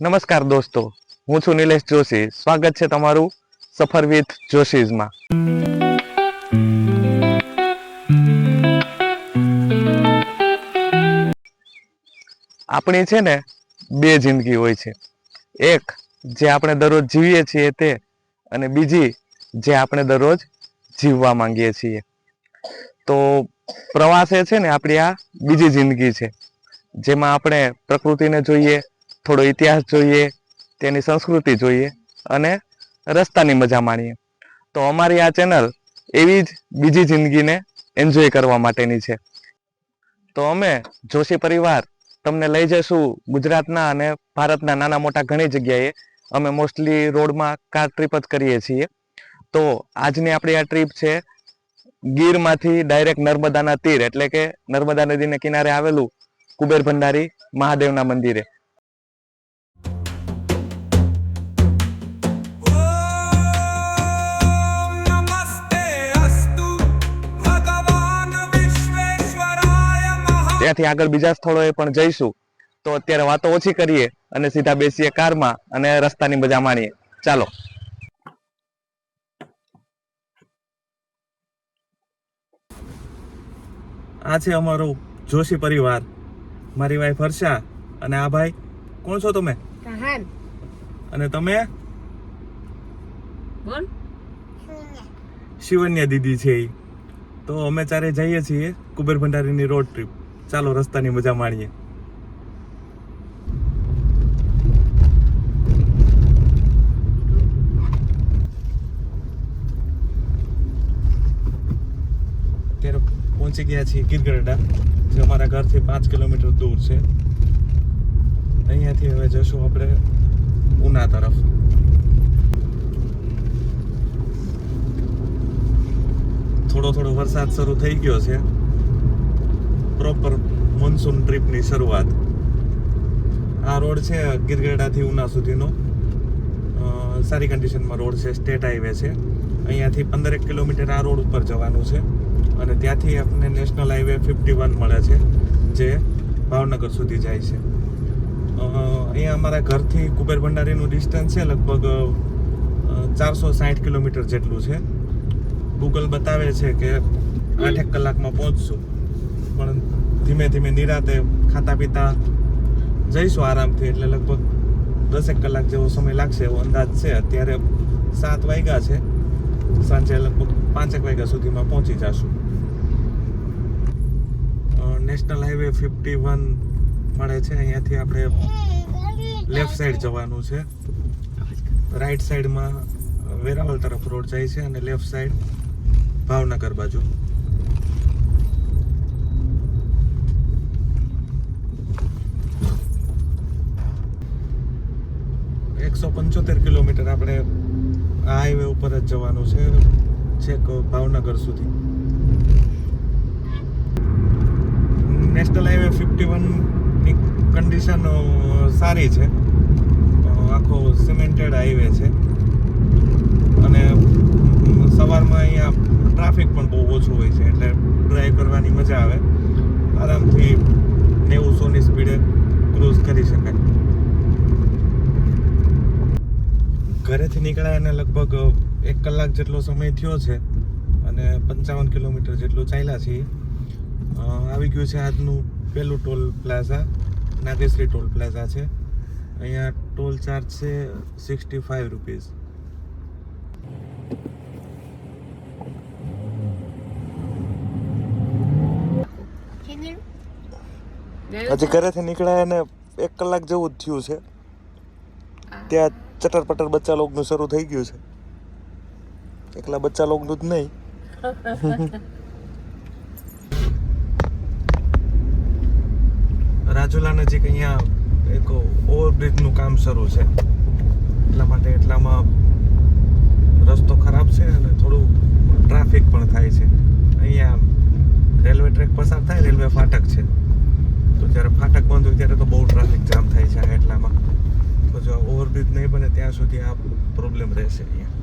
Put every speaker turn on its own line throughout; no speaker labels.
નમસ્કાર દોસ્તો, હું છું નિલેશ જોશી. સ્વાગત છે તમારું સફર વિથ જોશીઝમાં. આપણી છે ને બે જિંદગી હોય છે. એક જે આપણે દરરોજ જીવીએ છીએ તે અને બીજી જે આપણે દરરોજ જીવવા માંગીએ છીએ. તો પ્રવાસ એ છે ને આપણી આ બીજી જિંદગી છે. જેમાં આપણે પ્રકૃતિને જોઈએ થોડો ઇતિહાસ જોઈએ, તેની સંસ્કૃતિ જોઈએ અને રસ્તાની મજા માણીએ. તો અમારી આ ચેનલ એવી જ બીજી જિંદગીને એન્જોય કરવા માટેની છે. તો અમે જોશી પરિવાર તમને લઈ જઈશું ગુજરાતના અને ભારતના નાના મોટા ઘણી જગ્યાએ. અમે મોસ્ટલી રોડમાં કાર ટ્રીપ જ કરીએ છીએ. તો આજની આપણી આ ટ્રીપ છે ગીરમાંથી ડાયરેક્ટ નર્મદાના તીર, એટલે કે નર્મદા નદીને કિનારે આવેલું કુબેર ભંડારી મહાદેવના મંદિરે. ત્યાંથી આગળ બીજા સ્થળોએ પણ જઈશું તો અત્યારે વાતો ઓછી કરીએ અને સીધા બેસીએ કારમાં અને રસ્તાની મજા માણીએ. ચાલો. આ છે અમારો જોશી પરિવાર. મારી વાઈફ હર્ષા અને આ ભાઈ કોણ છો તમે? અને તમે?
બોલ.
શિવન્યા દીદી છે. તો અમે ચારે જઈએ છીએ કુબેર ભંડારીની રોડ ટ્રીપ ચાલો રસ્તાની મજા માણીએ. અત્યારે પહોંચી ગયા છીએ ગીરગઢડા, જે અમારા ઘરથી પાંચ કિલોમીટર દૂર છે. અહીંયાથી હવે જશું આપણે ઉના તરફ. થોડો થોડો વરસાદ શરૂ થઈ ગયો છે. પ્રોપર મોન્સૂન ટ્રીપની શરૂઆત. આ રોડ છે ગીરગઢડાથી ઉના સુધીનો. સારી કન્ડિશનમાં રોડ છે સ્ટેટ હાઈવે છે. અહીંયાથી પંદરેક કિલોમીટર આ રોડ ઉપર જવાનું છે. અને ત્યાંથી આપણને નેશનલ હાઈવે ફિફ્ટી વન મળે છે, જે ભાવનગર સુધી જાય છે. અહીંયા અમારા ઘરથી કુબેર ભંડારીનું ડિસ્ટન્સ છે, લગભગ ચારસો સાઠ કિલોમીટર જેટલું છે. ગૂગલ બતાવે છે કે આઠેક કલાકમાં પહોંચશું. પણ ધીમે ધીમે નિરાતે ખાતા પીતા જઈશું આરામથી, એટલે લગભગ દસેક કલાક જેવો સમય લાગશે એવો અંદાજ છે. અત્યારે સાત વાગ્યા છે. સાંજે લગભગ પાંચેક વાગ્યા સુધીમાં પહોંચી જશું. નેશનલ હાઈવે ફિફ્ટી વન મળે છે. અહીંયાથી આપણે લેફ્ટ સાઈડ જવાનું છે. રાઈટ સાઈડમાં વેરાવળ તરફ રોડ જાય છે અને લેફ્ટ સાઈડ ભાવનગર બાજુ. એકસો પંચોતેર કિલોમીટર આપણે હાઈવે ઉપર જ જવાનું છે, છેક ભાવનગર સુધી. નેશનલ હાઈવે ફિફ્ટી વનની કન્ડિશન સારી છે. આખો સિમેન્ટેડ હાઈવે છે. અને સવારમાં અહીંયા ટ્રાફિક પણ બહુ ઓછું હોય છે, એટલે ડ્રાઈવ કરવાની મજા આવે. આરામથી નેવું સોની સ્પીડે ક્રૂઝ કરી શકાય. ઘરેથી નીકળ્યા એને લગભગ એક કલાક જેટલો સમય થયો છે અને પંચાવન કિલોમીટર જેટલું ચાલ્યા છીએ. આવી ગયું છે આજનું પહેલું toll plaza Nageshri toll plaza છે. અહીંયા ટોલ ચાર્જ છે સિક્સટી ફાઈવ રૂપીઝ હજી ઘરેથી નીકળ્યા એને એક કલાક જેવું જ થયું છે. ત્યાં ચટર પટર બચ્ચા લોગનું શરૂ થઈ ગયું છે. એકલા બચ્ચા લોકનું જ નહીં. રાજુલા નજીક અહીંયા એક ઓવરબ્રિજનું કામ શરૂ છે. એટલા માટે એટલામાં રસ્તો ખરાબ છે અને થોડું ટ્રાફિક પણ થાય છે. અહીંયા રેલવે ટ્રેક પસાર થાય, રેલવે ફાટક છે. તો જ્યારે ફાટક બંધ હોય ત્યારે તો બને ત્યાં સુધી આ પ્રોબ્લેમ રહેશે અહીંયા.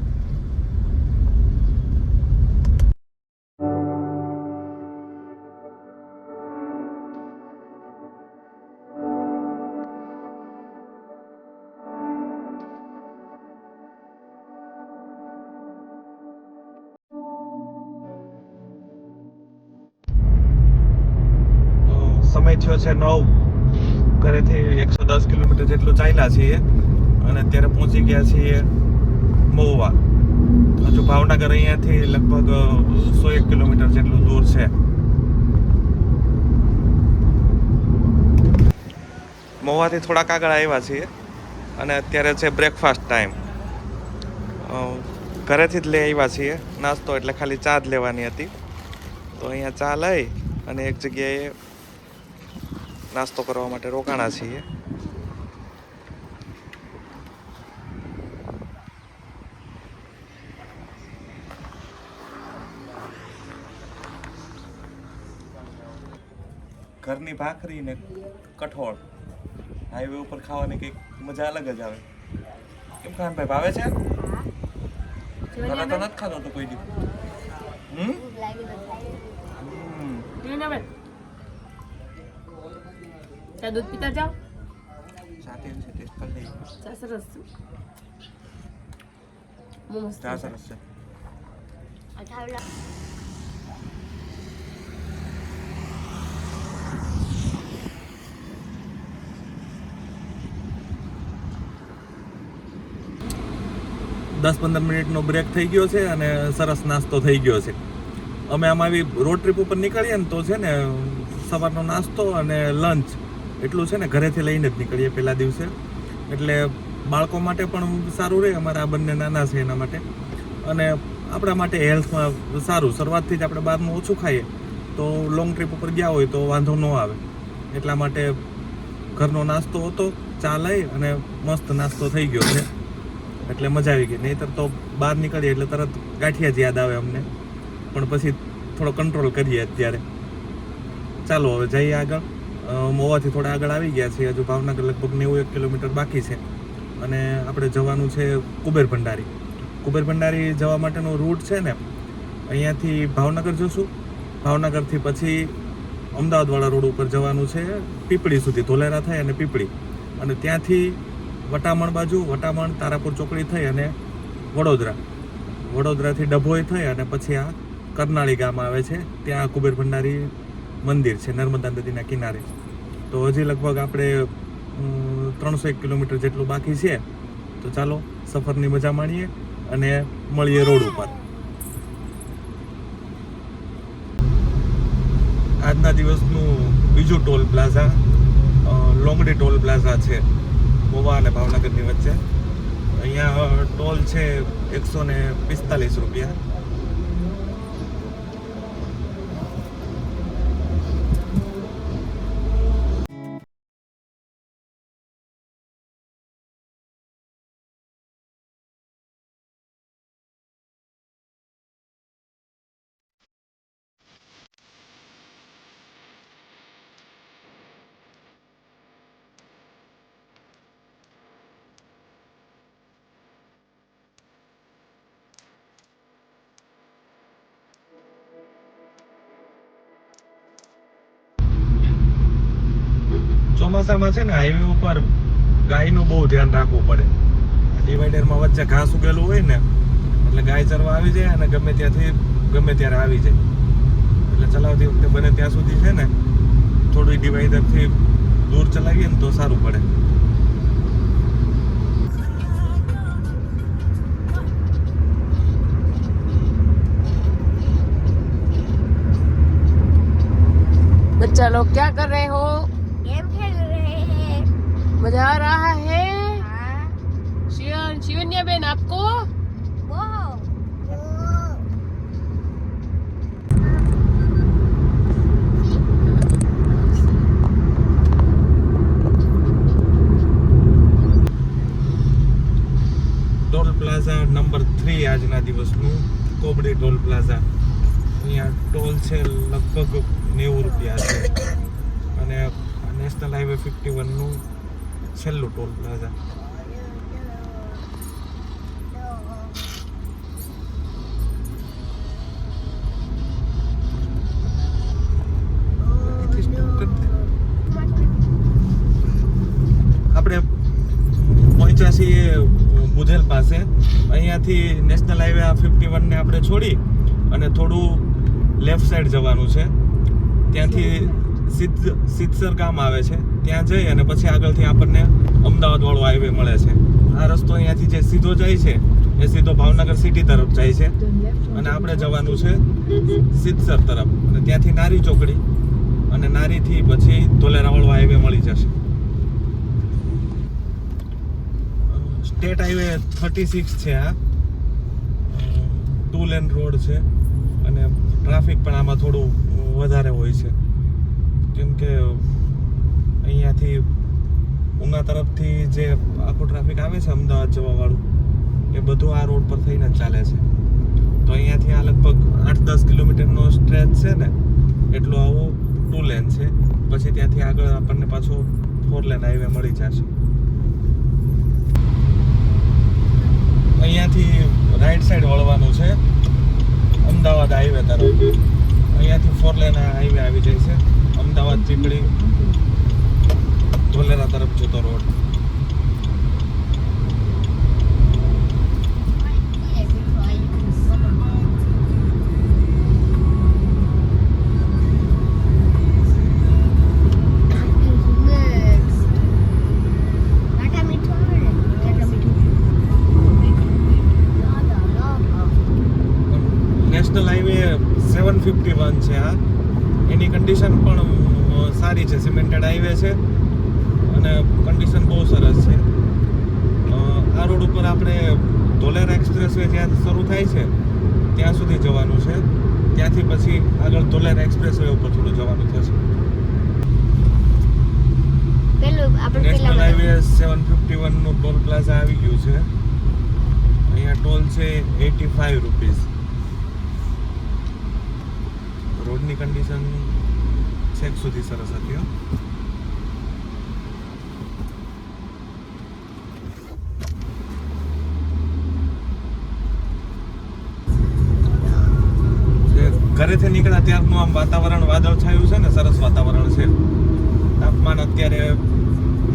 સમય થયો છે નવ. ઘરેથી એકસો દસ કિલોમીટર જેટલું ચાલ્યા છીએ. અત્યારે પહોંચી ગયા છીએ મહુવા. હજુ ભાવનગર અહીંયાથી લગભગ સો એક કિલોમીટર જેટલું દૂર છે. મહુવાથી થોડાક આગળ આવ્યા છીએ અને અત્યારે છે બ્રેકફાસ્ટ ટાઈમ ઘરેથી જ લઈ આવ્યા છીએ. નાસ્તો એટલે ખાલી ચા જ લેવાની હતી. તો અહીંયા ચા લઈ અને એક જગ્યાએ નાસ્તો કરવા માટે રોકાણા છીએ. ઘરની ભાખરી ને કઠોળ. હાઈવે ઉપર ખાવાની કંઈક મજા અલગ જ આવે. કેમ ખાનભાઈ ભાવે છે? ઘરે તો નથી ખાતો તો કોઈ દી. હમ?
દૂધ પીતા જાઓ.
સાથે એમ છે ટેસ્ટ કરી લઈએ.
ચા સરસ છે. મસ્ત
ચા સરસ છે. દસ પંદર મિનિટનો બ્રેક થઈ ગયો છે અને સરસ નાસ્તો થઈ ગયો છે. અમે આમાં આવી રોડ ટ્રીપ ઉપર નીકળીએ ને તો છે ને, સવારનો નાસ્તો અને લંચ એટલું છે ને ઘરેથી લઈને જ નીકળીએ પહેલા દિવસે. એટલે બાળકો માટે પણ સારું રહે, અમારા આ બંને નાના છે એના માટે. અને આપણા માટે હેલ્થમાં સારું. શરૂઆતથી જ આપણે બહારનું ઓછું ખાઈએ. તો લોંગ ટ્રીપ ઉપર ગયા હોય તો વાંધો ન આવે. એટલા માટે ઘરનો નાસ્તો હતો, ચા લઈ અને મસ્ત નાસ્તો થઈ ગયો છે. એટલે મજા આવી ગઈ. નહીતર તો બહાર નીકળીએ એટલે તરત ગાંઠિયા જ યાદ આવે અમને. પણ પછી થોડો કંટ્રોલ કરીએ અત્યારે. ચાલો હવે જઈએ આગળ. મોવાથી થોડા આગળ આવી ગયા છીએ. હજુ ભાવનગર લગભગ નેવું એક કિલોમીટર બાકી છે. અને આપણે જવાનું છે કુબેર ભંડારી. કુબેર ભંડારી જવા માટેનો રૂટ છે ને, અહીંયાથી ભાવનગર જશું. ભાવનગરથી પછી અમદાવાદવાળા રોડ ઉપર જવાનું છે પીપળી સુધી. ધોલેરા થાય અને પીપળી. અને ત્યાંથી વટામણ બાજુ, વટામણ તારાપુર ચોકડી થઈ અને વડોદરા. વડોદરાથી ડભોઈ થઈ અને પછી આ કરનાળી ગામ આવે છે. ત્યાં કુબેર ભંડારી મંદિર છે, નર્મદા નદીના કિનારે. તો હજી લગભગ આપણે ત્રણસો એક કિલોમીટર જેટલું બાકી છે. તો ચાલો, સફરની મજા માણીએ અને મળીએ રોડ ઉપર. આજના દિવસનું બીજું toll plaza Longdi toll plaza છે. ગોવા અને ભાવનગરની વચ્ચે. અહીંયા ટોલ છે એકસો ને પિસ્તાલીસ રૂપિયા. ચોમાસામાં છે ને હાઈવે ઉપર ગાયનું બહુ ધ્યાન રાખવું પડે. ડિવાઈડરમાં વચ્ચે ઘાસ ઉગેલું હોય ને, એટલે ગાય ચરવા આવી જાય અને ગમે ત્યાંથી, ગમે ત્યારે આવી જાય. એટલે ચલાવતી વખતે બને ત્યાં સુધી છે ને થોડી ડિવાઈડરથી દૂર ચલાવીએ ને તો સારું પડે.
બચ્ચા ક્યાં કર રહે
मजा आ रहा है
हाँ
शिवन शिवन्या बेन आपको
वो
ટોલ પ્લાઝા નંબર થ્રી આજના દિવસનું કોબડી ટોલ પ્લાઝા અહીંયા ટોલ છે લગભગ નેવું રૂપિયા છે અને નેશનલ હાઈવે ફિફ્ટી વનનું છેલ્લું ટોલ પ્લાઝા. આપણે પહોંચ્યા છીએ બુધેલ પાસે. અહીંયાથી નેશનલ હાઈવે આ ફિફ્ટી વનને આપણે છોડી અને થોડું લેફ્ટ સાઈડ જવાનું છે. ત્યાંથી સિદ્ધ સિદ્ધસર ગામ આવે છે. ત્યાં જઈ અને પછી આગળથી આપણને અમદાવાદ વાળો હાઈવે મળે છે. આ રસ્તો અહીંયાથી જે સીધો જાય છે, એ સીધો ભાવનગર સિટી તરફ જાય છે. અને આપણે જવાનું છે સિદ્ધસર તરફ. અને ત્યાંથી નારી ચોકડી અને નારીથી પછી ધોલેરાવાળો હાઈવે મળી જશે. સ્ટેટ હાઈવે થર્ટી સિક્સ છે આ. ટુ લેન રોડ છે. અને ટ્રાફિક પણ આમાં થોડું વધારે હોય છે. કેમ કે અહીંયાથી ઉના તરફથી જે આખું ટ્રાફિક આવે છે અમદાવાદ જવાવાળું, એ બધું આ રોડ પર થઈને ચાલે છે. તો અહીંયાથી આ લગભગ આઠ દસ કિલોમીટરનો સ્ટ્રેચ છે ને, એટલો આવો ટુ લેન છે. પછી ત્યાંથી આગળ આપણને પાછો ફોર લેન હાઈવે મળી જશે. અહીંયાથી રાઈટ સાઈડ વળવાનું છે, અમદાવાદ હાઈવે તરફ. અહીંયાથી ફોર લેન હાઈવે આવી જાય છે. અમદાવાદ ચીકડી ધોલેરા તરફ જતો road national highway seven fifty one છે આ એની કન્ડિશન પણ અ, સારી છે સિમેન્ટેડ હાઈવે છે અને કન્ડિશન બહુ સરસ છે અ, આ રોડ ઉપર આપણે ધોલેરા એક્સપ્રેસવે જ્યાં શરૂ થાય છે ત્યાં સુધી જવાનું છે. ત્યાંથી પછી આગળ ધોલેરા એક્સપ્રેસ વે ઉપર થોડું જવાનું થશે. નેશનલ હાઈવે સેવન ફિફ્ટી વનનું ટોલ પ્લાઝા આવી ગયું છે. અહીંયા ટોલ છે એટી ફાઈવ રૂપીઝ રોડની કન્ડિશન છેક સુધી સરસ હતી હો. જે ઘરેથી નીકળ્યા ત્યારનું આમ વાતાવરણ વાદળ છાયું છે ને, સરસ વાતાવરણ છે. તાપમાન અત્યારે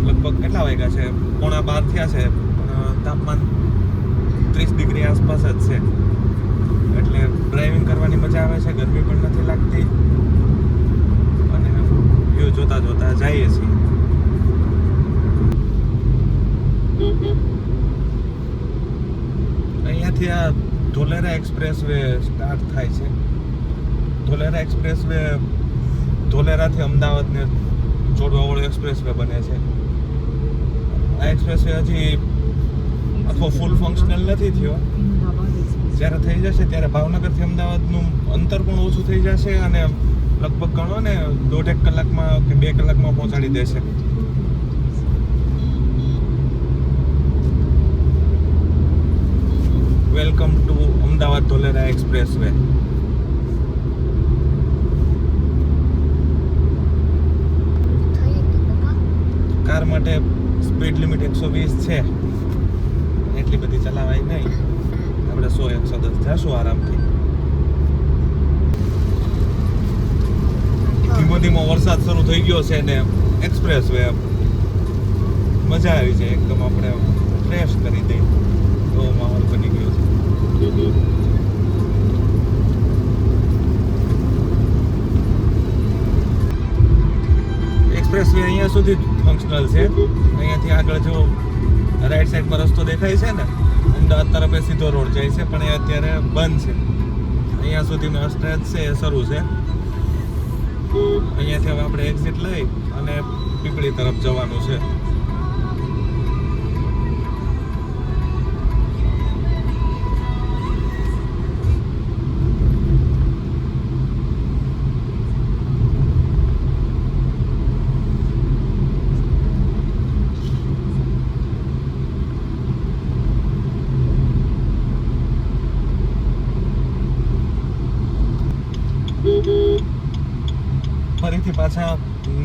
લગભગ કેટલા વાગ્યા છે? પોણા બાર થયા છે તાપમાન ત્રીસ ડિગ્રી આસપાસ જ છે. એટલે ડ્રાઇવિંગ કરવાની મજા આવે છે, ગરમી પણ નથી લાગતી. અને વ્યૂ જોતા જોતા જઈએ છીએ. અહીંયાથી આ ધોલેરા એક્સપ્રેસ વે સ્ટાર્ટ થાય છે. ધોલેરા એક્સપ્રેસ વે ધોલેરાથી અમદાવાદને જોડવાવાળો એક્સપ્રેસ વે બને છે. આ એક્સપ્રેસ વે હજી આખો ફૂલ ફંક્શનલ નથી થયો. જ્યારે થઈ જશે ત્યારે ભાવનગરથી અમદાવાદનું અંતર પણ ઓછું થઈ જશે અને લગભગ ગણો ને દોઢેક કલાકમાં કે બે કલાકમાં પહોંચાડી દેશે. Welcome to Ahmedabad Dholera express way
થઈ ગયું પપ્પા
કાર માટે સ્પીડ લિમિટ એકસો વીસ છે. એટલી બધી ચલાવાય નહીં. આપણે સો એકસો દસ જશું આરામથી. ધીમો ધીમો વરસાદ શરૂ થઈ ગયો છે ને એક્સપ્રેસ વે મજા આવી છે એકદમ આપણે ફ્રેશ કરી દઈ એવો માહોલ બની ગયો છે. એક્સપ્રેસ વે અહીંયા સુધી ફંક્શનલ છે. અહીંયાથી આગળ જો રાઈટ સાઈડમાં રસ્તો દેખાય છે ને, અમદાવાદ તરફ સીધો રોડ જાય છે, પણ એ અત્યારે બંધ છે. અહીંયા સુધીનો સ્ટ્રેચ છે, એ શરૂ છે. અહીંયાથી હવે આપણે એક્ઝિટ લઈ અને પીપળી તરફ જવાનું છે.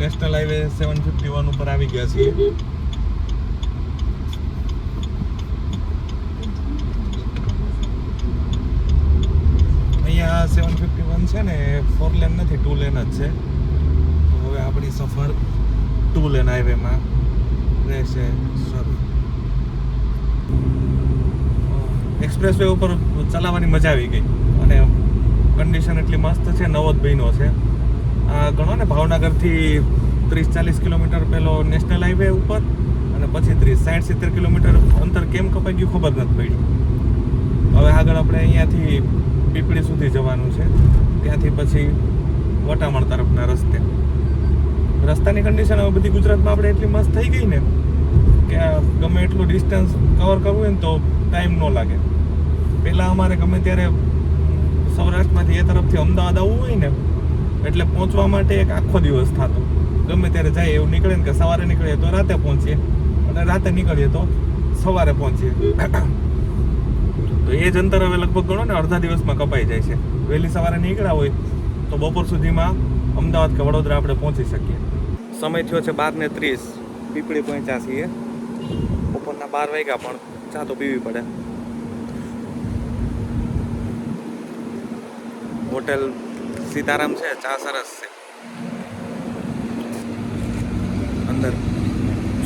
National highway seven fifty one ઉપર આવી ગયા છીએ. અહીંયા સેવન ફિફ્ટી વન છે ને ફોર લેન નથી ટુ લેન જ છે. હવે આપણી સફર ટુ લેન હાઈવેમાં રહેશે એક્સપ્રેસ વે ઉપર ચલાવવાની મજા આવી ગઈ. અને કન્ડિશન એટલી મસ્ત છે નવો જ બન્યો છે. ગણો ને, ભાવનગરથી ત્રીસ ચાલીસ કિલોમીટર પેલો નેશનલ હાઈવે ઉપર અને પછી ત્રીસ સાઠ સિત્તેર કિલોમીટર અંતર કેમ કપાઈ ગયું ખબર નથી પડી. હવે આગળ આપણે અહીંયાથી પીપળી સુધી જવાનું છે. ત્યાંથી પછી વટામણ તરફના રસ્તે. રસ્તાની કન્ડિશન હવે બધી ગુજરાતમાં આપણે એટલી મસ્ત થઈ ગઈ ને કે ગમે એટલું ડિસ્ટન્સ કવર કરવું હોય ને તો ટાઈમ ન લાગે. પહેલાં અમારે ગમે ત્યારે સૌરાષ્ટ્રમાંથી એ તરફથી અમદાવાદ આવવું હોય ને એટલે પહોંચવા માટે એક આખો દિવસ થતો. ગમે ત્યારે જાય એવું નીકળે ને કે સવારે નીકળીએ તો રાતે પહોંચીએ. અને રાતે નીકળીએ તો સવારે પહોંચીએ. તો એ જ અંતર હવે લગભગ ગણો ને અડધા દિવસમાં કપાઈ જાય છે. વહેલી સવારે નીકળ્યા હોય તો બપોર સુધીમાં અમદાવાદ કે વડોદરા આપણે પહોંચી શકીએ. સમય થયો છે બાર ને ત્રીસ. પીપળી પહોંચ્યા છીએ. બપોરના બાર વાગ્યા પણ ચા તો પીવી પડે. હોટેલ સીતારામ છે ચા સરસ છે. અંદર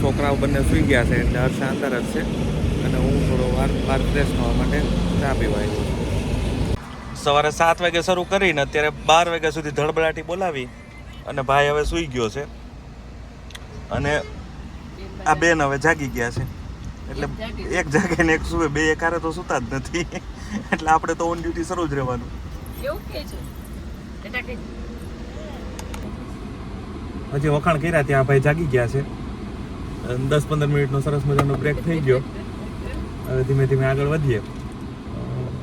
છોકરાઓ બંને સૂઈ ગયા છે એટલે હર્ષા અંદર જ છે. અને હું થોડો વાર બહાર ફ્રેશ થવા માટે ચા પીવા આવ્યો છું. સવારે સાત વાગે શરૂ કરીને અત્યારે બાર વાગ્યા સુધી ધડબડાટી બોલાવી અને ભાઈ હવે સૂઈ ગયો છે. અને આ બેન હવે જાગી ગયા છે. એટલે એક જાગે ને એક સુવે બે એકારે તો સુતા જ નથી. એટલે આપણે તો ઓન ડ્યુટી શરૂ જ રહેવાનું.
એવું કે છે?
હજી વખાણ કર્યા ત્યાં ભાઈ જાગી ગયા છે. દસ પંદર મિનિટનો સરસ મજાનો બ્રેક થઈ ગયો. હવે ધીમે ધીમે આગળ વધીએ.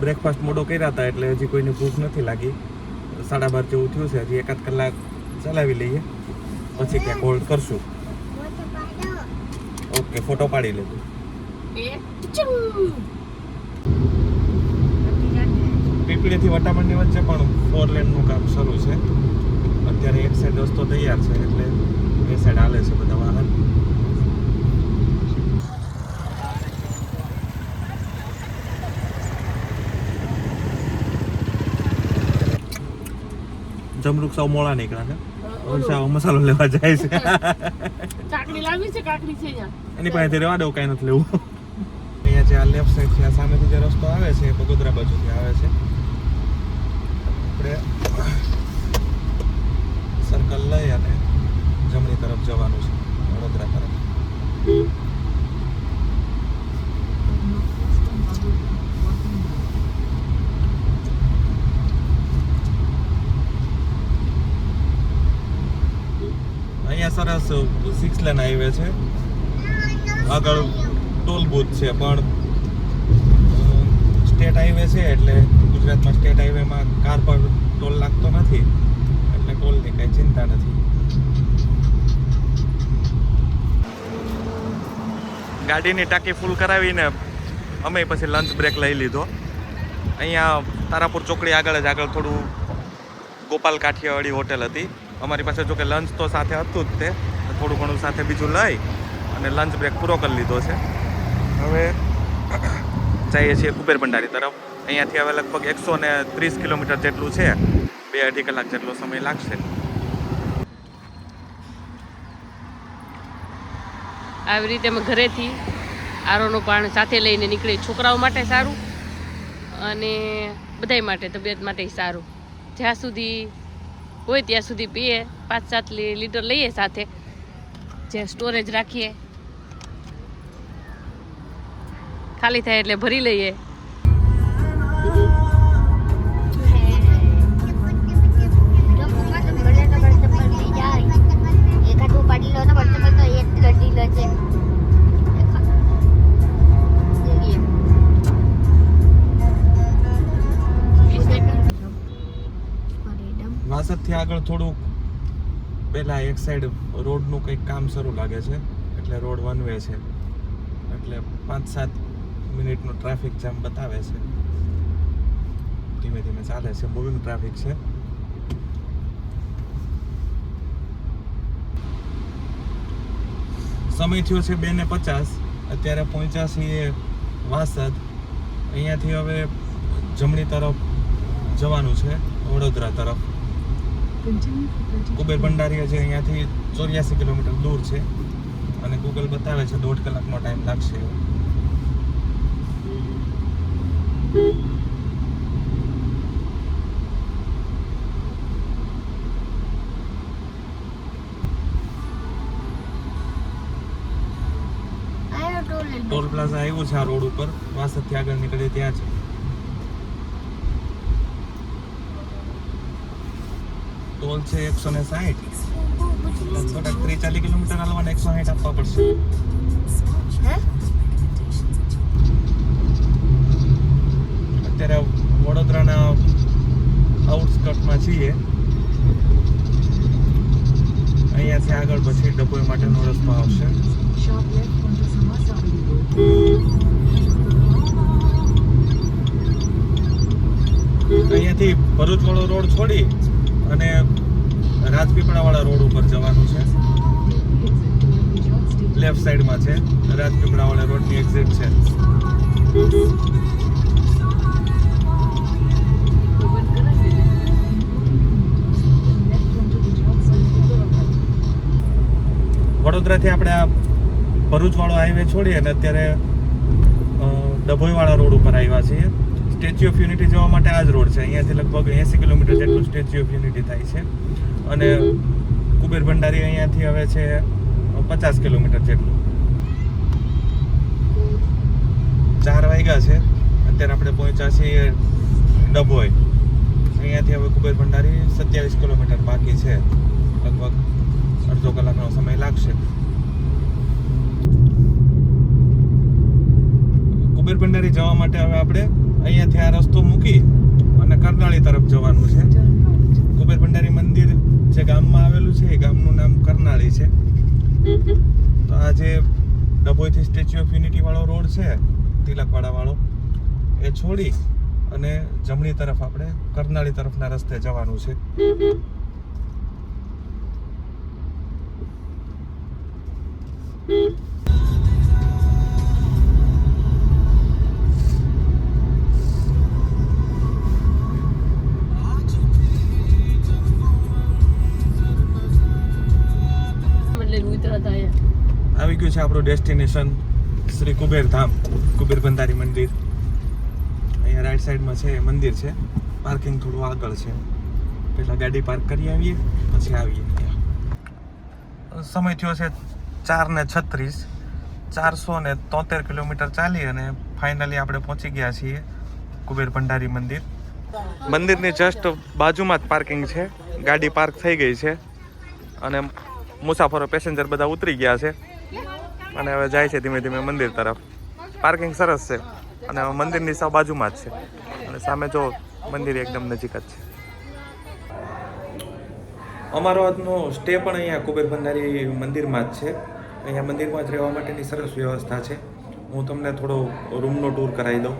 બ્રેકફાસ્ટ મોડો કર્યા હતા એટલે હજી કોઈને ભૂખ નથી લાગી. સાડા બાર જેવું થયું છે હજી એકાદ કલાક ચલાવી લઈએ. પછી ક્યાંક હોલ્ડ કરશું. ઓકે ફોટો પાડી લેજો. પીપળીથી વટામણની વચ્ચે પણ ફોર લેનનું કામ શરૂ છે. અત્યારે એક સાઈડ રસ્તો તૈયાર છે એટલે એ સાઈડ હાલે છે બધા વાહન. જમરૂક સૌ મોડા નીકળ્યા છે. મસાલો લેવા જાય છે.
કાકડી લાવી છે કાકડી છે
એની પાસેથી રેવા દઉં કાંઈ નથી લેવું. અહીંયા જે આ લેફ્ટ સાઈડ છે આ સામેથી જે રસ્તો આવે છે એ બગોદરા બાજુથી આવે છે. આપણે સર્કલ લઈ અને જમણી તરફ જવાનું છે, વડોદરા તરફ. અહીંયા સરસ સિક્સ લેન હાઈવે છે. આગળ ટોલ બૂથ છે, પણ સ્ટેટ હાઈવે છે એટલે ગુજરાતમાં સ્ટેટ હાઈવેમાં કાર પર ટોલ લાગતો નથી, એટલે ટોલની કાંઈ ચિંતા નથી. ગાડીની ટાંકી ફૂલ કરાવીને અમે પછી લંચ બ્રેક લઈ લીધો. અહીંયા તારાપુર ચોકડી આગળ જ, આગળ થોડું ગોપાલ કાઠિયાવાડી હોટેલ હતી. અમારી પાસે જો કે લંચ તો સાથે હતું જ તે થોડું ઘણું સાથે બીજું લઈ અને લંચ બ્રેક પૂરો કરી લીધો છે. હવે જઈએ છીએ કુબેર ભંડારી તરફ. અહીંયાથી હવે લગભગ એકસો ને ત્રીસ કિલોમીટર જેટલું છે. બે અઢી કલાક જેટલો સમય લાગશે.
આવી રીતે અમે ઘરેથી આરોનું પાણી સાથે લઈને નીકળી છોકરાઓ માટે સારું અને બધાય માટે, તબિયત માટે સારું. જ્યાં સુધી હોય ત્યાં સુધી પીએ, પાંચ સાત લીટર લઈએ સાથે. જે સ્ટોરેજ રાખીએ. ખાલી થાય એટલે ભરી લઈએ.
વાસદથી આગળ થોડુંક પહેલા એક સાઈડ રોડનું કંઈક કામ શરૂ લાગે છે, એટલે રોડ વન છે. એટલે પાંચ સાત મિનિટનો ટ્રાફિક જામ બતાવે છે. ધીમે ધીમે ચાલે છે મૂવિંગ ટ્રાફિક છે સમય થયો છે બે ને પચાસ. અત્યારે પહોંચ્યા છીએ વાસદ. અહીંયાથી હવે જમણી તરફ જવાનું છે, વડોદરા તરફ. કુબેર ભંડારી છે અહીંયાથી ચોર્યાસી કિલોમીટર દૂર છે. અને ગૂગલ બતાવે છે દોઢ કલાકનો ટાઈમ લાગશે
લઈ લો.
ટોલ પ્લાઝા આવ્યો છે આ રોડ ઉપર. વાસદથી આગળ નીકળે ત્યાં છે ટોલ છે એકસો ને સાહીઠ. થોડાક ત્રીસ ચાલીસ કિલોમીટર હાલવાના એકસો સાઠ આપવા પડશે. અત્યારે વડોદરાના આઉટસ્કર્ટમાં છીએ. અહીંયાથી આગળ પછી ડભોઈ માટેનો રસ્તો આવશે. અહીંયાથી ભરૂચ વાળો રોડ છોડી અને રાજપીપળાવાળા રોડ ઉપર જવાનું છે. લેફ્ટ સાઈડમાં છે. રાજપીપળાવાળા રોડની એક્ઝિટ છે. વડોદરાથી આપણે આ ભરૂચ વાળો હાઈવે છોડીએ અને અત્યારે ડભોઈવાળા રોડ ઉપર આવ્યા છીએ. સ્ટેચ્યુ ઓફ યુનિટી જવા માટે આ જ રોડ છે. અહીંયાથી લગભગ એંસી કિલોમીટર જેટલું સ્ટેચ્યુ ઓફ યુનિટી થાય છે. અને કુબેર ભંડારી અહીંયાથી હવે છે પચાસ કિલોમીટર જેટલું. ચાર વાગ્યા છે. અત્યારે આપણે પહોંચ્યા છીએ ડભોઈ. અહીંયાથી હવે કુબેર ભંડારી સત્યાવીસ કિલોમીટર બાકી છે. લગભગ અડધો કલાકનો સમય લાગશે. કુબેર ભંડારી જવા માટે હવે આપણે અહીંયાથી આ રસ્તો મૂકી અને કરનાળી તરફ જવાનું છે. કુબેર ભંડારી મંદિર જે ગામમાં આવેલું છે, એ ગામનું નામ કરનાળી છે. તો આ જે ડભોઈથી સ્ટેચ્યુ ઓફ યુનિટી વાળો રોડ છે તિલકવાડા વાળો એ છોડી અને જમણી તરફ આપણે કરનાળી તરફના રસ્તે જવાનું છે.
અહીંયા
છે આપણું ડેસ્ટિનેશન શ્રી કુબેર ધામ કુબેર ભંડારી મંદિર. અહીંયા રાઈટ સાઈડમાં છે, મંદિર છે. પાર્કિંગ થોડું આગળ છે. પહેલાં ગાડી પાર્ક કરી આવીએ, પછી આવીએ સમય થયો છે ચાર ને છત્રીસ. ચારસો ને તોતેર કિલોમીટર ચાલી અને ફાઇનલી આપણે પહોંચી ગયા છીએ કુબેર ભંડારી મંદિર. મંદિરની જસ્ટ બાજુમાં જ પાર્કિંગ છે. ગાડી પાર્ક થઈ ગઈ છે. અને મુસાફરો પેસેન્જર બધા ઉતરી ગયા છે. અને હવે જાય છે ધીમે ધીમે મંદિર તરફ. પાર્કિંગ સરસ છે. અને મંદિરની સાવ બાજુમાં જ છે. અને સામે જો મંદિર એકદમ નજીક જ છે. અમારો આજનો સ્ટે પણ અહીંયા કુબેર ભંડારી મંદિરમાં જ છે. અહીંયા મંદિરમાં જ રહેવા માટેની સરસ વ્યવસ્થા છે. હું તમને થોડો રૂમનો ટૂર કરાવી દઉં.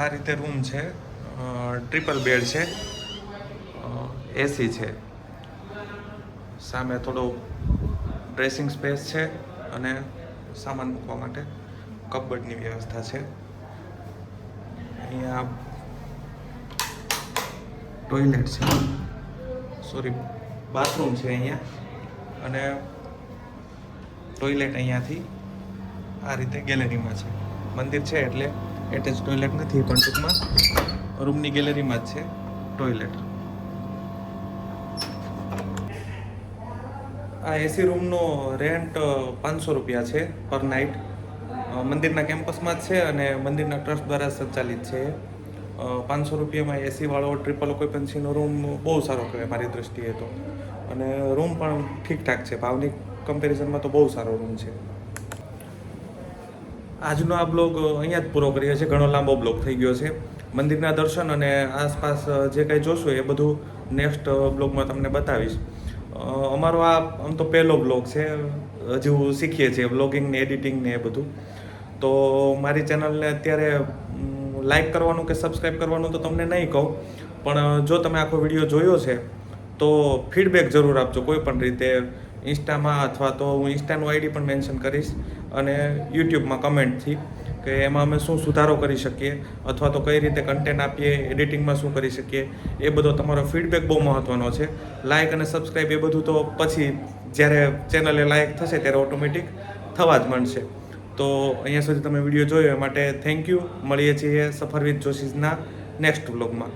આ રીતે રૂમ છે. ટ્રિપલ બેડ છે. એસી છે. સામે થોડો ડ્રેસિંગ સ્પેસ છે અને સામાન મૂકવા માટે કબડની વ્યવસ્થા છે. અહીંયા ટોયલેટ છે. સોરી બાથરૂમ છે અહીંયા. અને ટોયલેટ અહીંયાથી આ રીતે ગેલેરીમાં છે. મંદિર છે એટલે એટેચ ટોયલેટ નથી, પણ ટૂંકમાં રૂમની ગેલેરીમાં જ છે ટોયલેટ. આ એસી રૂમનો રેન્ટ પાંચસો રૂપિયા છે પર નાઇટ મંદિરના કેમ્પસમાં જ છે અને મંદિરના ટ્રસ્ટ દ્વારા સંચાલિત છે પાંચસો રૂપિયામાં એસીવાળો ટ્રિપલ ઓક્યુપન્સીનો રૂમ બહુ સારો કહેવાય મારી દૃષ્ટિએ તો. અને રૂમ પણ ઠીકઠાક છે. ભાવની કમ્પેરિઝનમાં તો બહુ સારો રૂમ છે. આજનો આ બ્લોગ અહીંયા જ પૂરો કરીએ છે ઘણો લાંબો બ્લોગ થઈ ગયો છે. મંદિરના દર્શન અને આસપાસ જે કાંઈ જોશું એ બધું નેક્સ્ટ બ્લોગમાં તમને બતાવીશ. અમારો આ આમ તો પહેલો બ્લોગ છે. હજુ શીખીએ છીએ બ્લોગિંગ ને એડિટિંગ ને એ બધું. તો મારી ચેનલને અત્યારે લાઈક કરવાનું કે સબસ્ક્રાઈબ કરવાનું તો તમને નહીં કહું. પણ જો તમે આખો વીડિયો જોયો છે, તો ફીડબેક જરૂર આપજો કોઈ પણ રીતે. ઇન્સ્ટામાં અથવા તો હું ઇન્સ્ટાનું આઈડી પણ મેન્શન કરીશ અને યુટ્યુબમાં કમેન્ટથી કે એમાં અમે શું સુધારો કરી શકીએ અથવા તો કઈ રીતે કન્ટેન્ટ આપીએ એડિટિંગમાં શું કરી શકીએ, એ બધો તમારો ફીડબેક બહુ મહત્ત્વનો છે. લાઇક અને સબસ્ક્રાઈબ એ બધું તો પછી જ્યારે ચેનલે લાઇક થશે ત્યારે ઓટોમેટિક થવા જ માંડશે. તો અહીંયા સુધી તમે વીડિયો જોયો એ માટે થેન્ક યુ મળીએ છીએ સફર વિથ જોશીસના નેક્સ્ટ બ્લોગમાં